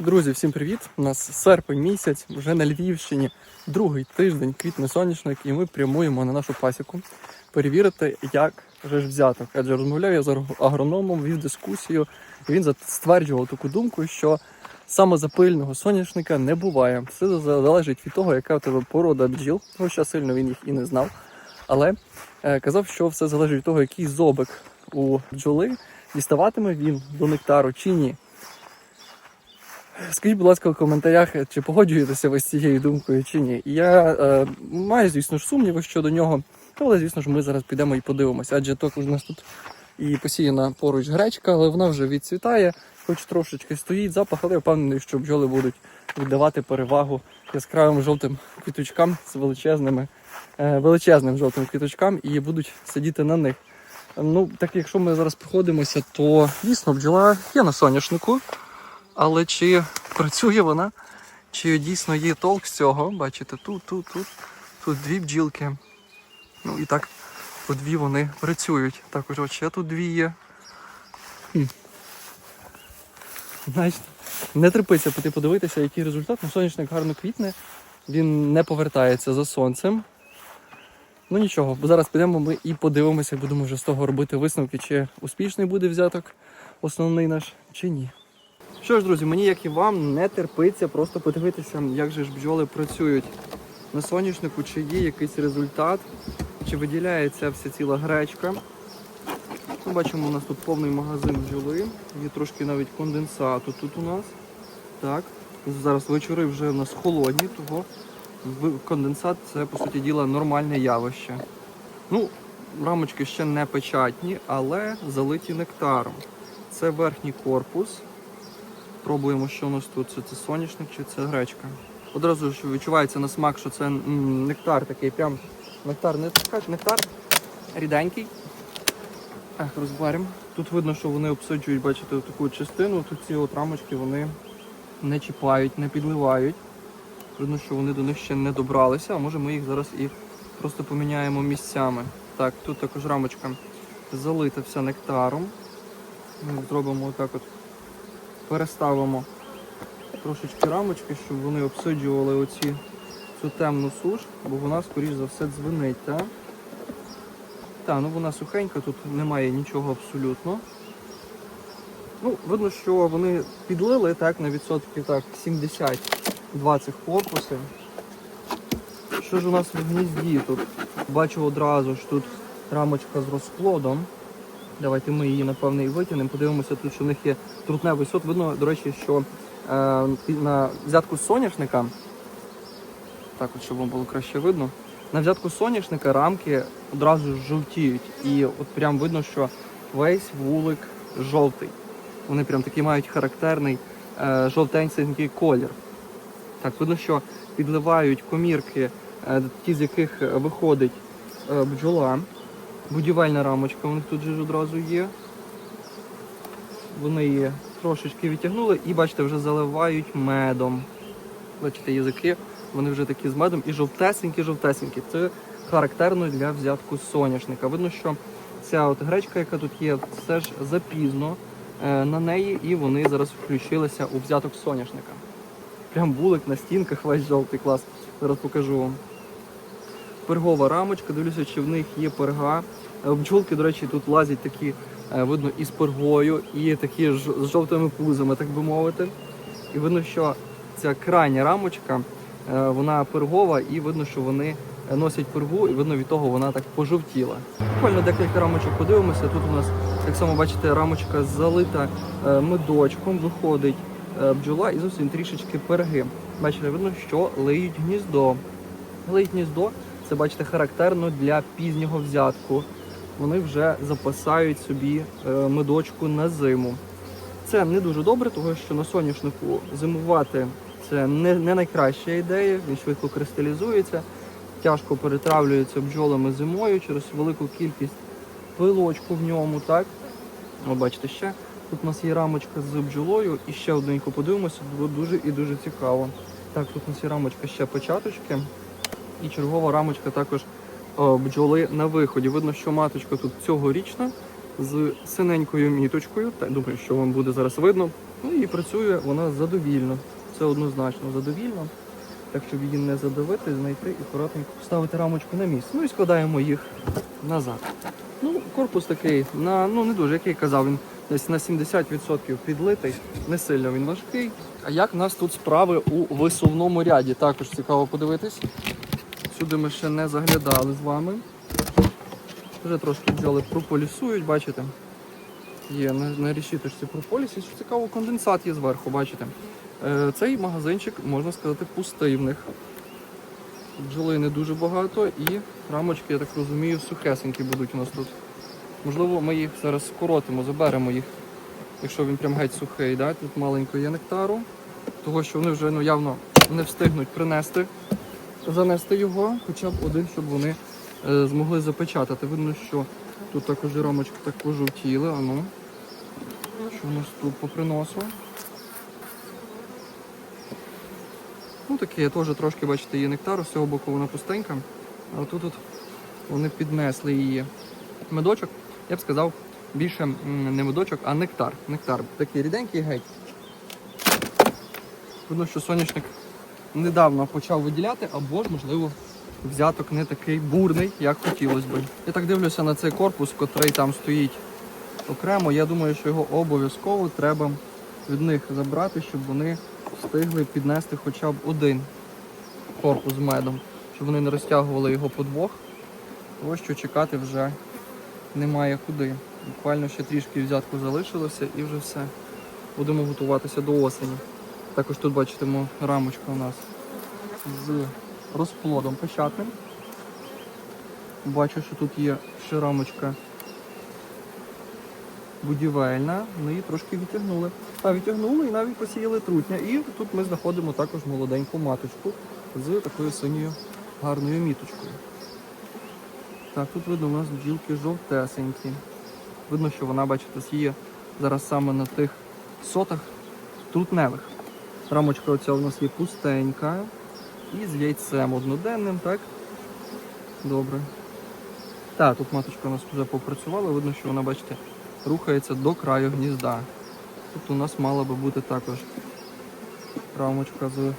Друзі, всім привіт! У нас серпень місяць, вже на Львівщині, другий тиждень, квітне соняшник, і ми прямуємо на нашу пасіку перевірити, як же ж взяток. Адже розмовляв я з агрономом, вів дискусію, і він стверджував таку думку, що саме запильного соняшника не буває. Все залежить від того, яка у тебе порода бджіл. Хоча сильно він їх і не знав. Але е, казав, що все залежить від того, який зобик у бджоли, діставатиме він до нектару чи ні. Скажіть, будь ласка, в коментарях, чи погоджуєтеся ви з цією думкою чи ні. Я е, маю, звісно ж, сумніви щодо нього, але, звісно ж, ми зараз підемо і подивимося. Адже також у нас тут і посіяна поруч гречка, але вона вже відцвітає, хоч трошечки стоїть запах, але я впевнений, що бджоли будуть віддавати перевагу яскравим жовтим квіточкам з величезними, е, величезним жовтим квіточкам і будуть сидіти на них. Ну, так якщо ми зараз проходимося, то дійсно бджола є на соняшнику. Але чи працює вона? Чи дійсно є толк з цього? Бачите, тут, тут, тут, тут дві бджілки. Ну і так, по дві вони працюють. Також от ще тут дві є. Значить, не терпиться піти подивитися, який результат. Ну, сонячник гарно квітне, він не повертається за сонцем. Ну нічого, бо зараз підемо ми і подивимося, будемо вже з того робити висновки, чи успішний буде взяток основний наш, чи ні. Що ж, друзі, мені, як і вам, не терпиться просто подивитися, як же ж бджоли працюють на соняшнику, чи є якийсь результат, чи виділяється вся ціла гречка. Ми бачимо, у нас тут повний магазин бджоли, є трошки навіть конденсату тут у нас. Так. Зараз вечори вже у нас холодні, того конденсат це, по суті діла, нормальне явище. Ну, рамочки ще не печатні, але залиті нектаром. Це верхній корпус. Пробуємо, що у нас тут. Це, це соняшник чи це гречка. Одразу ж відчувається на смак, що це м, нектар такий, прям нектар, не така, нектар ріденький. Так, розберемо. Тут видно, що вони обсиджують, бачите, таку частину. Тут ці от рамочки вони не чіпають, не підливають. Видно, що вони до них ще не добралися, а може ми їх зараз і просто поміняємо місцями. Так, тут також рамочка залита вся нектаром. Ми зробимо отак от переставимо трошечки рамочки, щоб вони обсиджували оці, цю темну суш, бо вона, скоріш за все, дзвенить. Так, та, ну вона сухенька, тут немає нічого абсолютно. Ну, видно, що вони підлили так, на відсотків так, 70-20 корпуси. Що ж у нас в гнізді тут? Бачу одразу ж тут рамочка з розплодом. Давайте ми її, напевне, і витягнемо. Подивимося, тут що в них є трутневий сот. Видно, до речі, що е, на взятку соняшника, так от, щоб вам було краще видно, на взятку соняшника рамки одразу жовтіють. І от прям видно, що весь вулик жовтий. Вони прям такий мають характерний е, жовтенький колір. Так, видно, що підливають комірки, е, ті, з яких е, виходить е, бджола. Будівельна рамочка у них тут же одразу є. Вони її трошечки відтягнули і, бачите, вже заливають медом. Бачите, язики, вони вже такі з медом і жовтесенькі-жовтесенькі. Це характерно для взятку соняшника. Видно, що ця от гречка, яка тут є, все ж запізно е, на неї, і вони зараз включилися у взяток соняшника. Прям булик на стінках, весь жовтий клас. Зараз покажу вам пергова рамочка. Дивлюся, чи в них є перга. Е, Бджолки, до речі, тут лазять такі, е, видно, із пергою, і такі з жовтими пузами, так би мовити. І видно, що ця крайня рамочка, е, вона пергова, і видно, що вони носять пергу, і видно від того вона так пожовтіла. Буквально декілька рамочок подивимося. Тут у нас так само бачите, рамочка залита медочком, виходить бджола і зовсім трішечки перги. Бачите, видно, що лиють гніздо. Лиють гніздо це бачите характерно для пізнього взятку. Вони вже запасають собі е, медочку на зиму. Це не дуже добре, тому що на соняшнику зимувати це не, не найкраща ідея, він швидко кристалізується, тяжко перетравлюється бджолами зимою через велику кількість пилочку в ньому. так? О, бачите ще. Тут у нас є рамочка з бджолою і ще одненьку подивимося, було дуже і дуже цікаво. Так, тут у нас є рамочка ще початочки. І чергова рамочка також бджоли на виході. Видно, що маточка тут цьогорічна з синенькою міточкою. Та думаю, що вам буде зараз видно. Ну і працює вона задовільно. Це однозначно задовільно. Так, щоб її не задавити, знайти і акуратненько ставити рамочку на місце. Ну і складаємо їх назад. Ну, корпус такий, на, ну не дуже, як я казав, він десь на 70% підлитий, не сильно він важкий. А як в нас тут справи у висувному ряді? Також цікаво подивитись. Сюди ми ще не заглядали з вами. Вже трошки бджоли прополісують, бачите? Є на, на решіточці прополіс, і що цікаво, конденсат є зверху, бачите? Е, цей магазинчик, можна сказати, пустий в них. Бджоли не дуже багато і рамочки, я так розумію, сухесенькі будуть у нас тут. Можливо, ми їх зараз скоротимо, заберемо їх, якщо він прям геть сухий. Да? Тут маленько є нектару, того що вони вже ну, явно не встигнуть принести, занести його, хоча б один, щоб вони е, змогли запечатати. Видно, що тут також рамочки так пожовтіли. А ну, що у нас тут по приносу? Ну таке, теж трошки, бачите, її нектару, з цього боку вона пустенька. А тут от вони піднесли її. Медочок, я б сказав, більше не медочок, а нектар. Нектар. Такий ріденький геть. Видно, що сонячник недавно почав виділяти, або ж, можливо, взяток не такий бурний, як хотілося би. Я так дивлюся на цей корпус, котрий там стоїть окремо. Я думаю, що його обов'язково треба від них забрати, щоб вони встигли піднести хоча б один корпус медом, щоб вони не розтягували його по двох. Ось що чекати вже немає куди. Буквально ще трішки взятку залишилося і вже все. Будемо готуватися до осені. Також тут бачимо рамочка у нас з розплодом печатним. Бачу, що тут є ще рамочка будівельна, ми її трошки відтягнули. А відтягнули і навіть посіяли трутня. І тут ми знаходимо також молоденьку маточку з такою синьою гарною міточкою. Так, тут видно у нас бджілки жовтесенькі. Видно, що вона, бачите, є зараз саме на тих сотах трутневих. Рамочка оця у нас є пустенька. І з яйцем одноденним, так? Добре. Так, тут маточка у нас вже попрацювала, видно, що вона, бачите, рухається до краю гнізда. Тут у нас мала би бути також рамочка з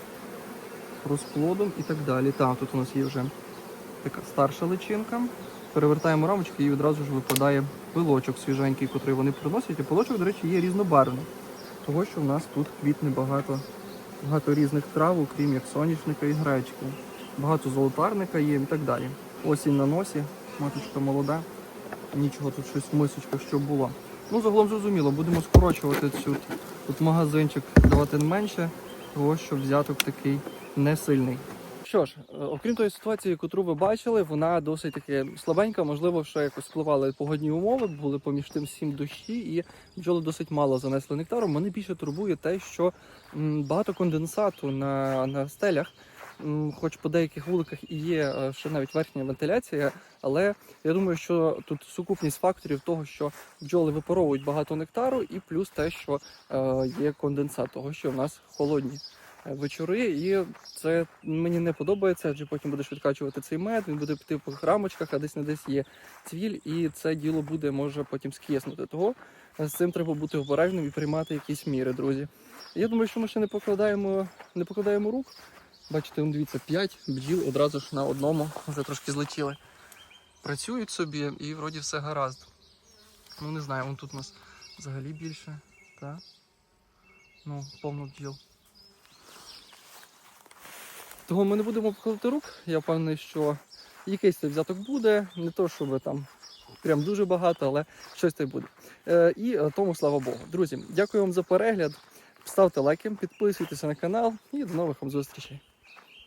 розплодом і так далі. Так, тут у нас є вже така старша личинка. Перевертаємо рамочки і відразу ж випадає пилочок свіженький, котрий вони приносять. І пилочок, до речі, є різнобарвний. Того, що в нас тут квітне багато, багато різних трав, окрім як соняшника і гречки. Багато золотарника є і так далі. Осінь на носі, маточка молода. Нічого тут щось в мисочках, що було. Ну, загалом зрозуміло, будемо скорочувати цю тут магазинчик, давати менше, того що взяток такий не сильний. Що ж, е, окрім тої ситуації, яку ви бачили, вона досить таки слабенька. Можливо, що якось впливали погодні умови, були поміж тим сім дощі, і бджоли досить мало занесли нектару. Мене більше турбує те, що багато конденсату на, на стелях. Хоч по деяких вуликах і є е, ще навіть верхня вентиляція, але я думаю, що тут сукупність факторів того, що бджоли випаровують багато нектару, і плюс те, що е, є конденсат, того, що в нас холодні вечори, і це мені не подобається, адже потім будеш відкачувати цей мед, він буде піти по рамочках, а десь не десь є цвіль, і це діло буде може потім скиснути. Того е, з цим треба бути обережним і приймати якісь міри, друзі. Я думаю, що ми ще не покладаємо, не покладаємо рук. Бачите, дивіться, 5 бджіл одразу ж на одному вже трошки злетіли. Працюють собі і вроді все гаразд. Ну не знаю, вон тут у нас взагалі більше. Так? Ну, повно бджіл. Того ми не будемо покладати рук. Я впевнений, що якийсь цей взяток буде. Не то, щоб там прям дуже багато, але щось й буде. Е, і е, тому слава Богу. Друзі, дякую вам за перегляд. Ставте лайки, підписуйтеся на канал і до нових вам зустрічей.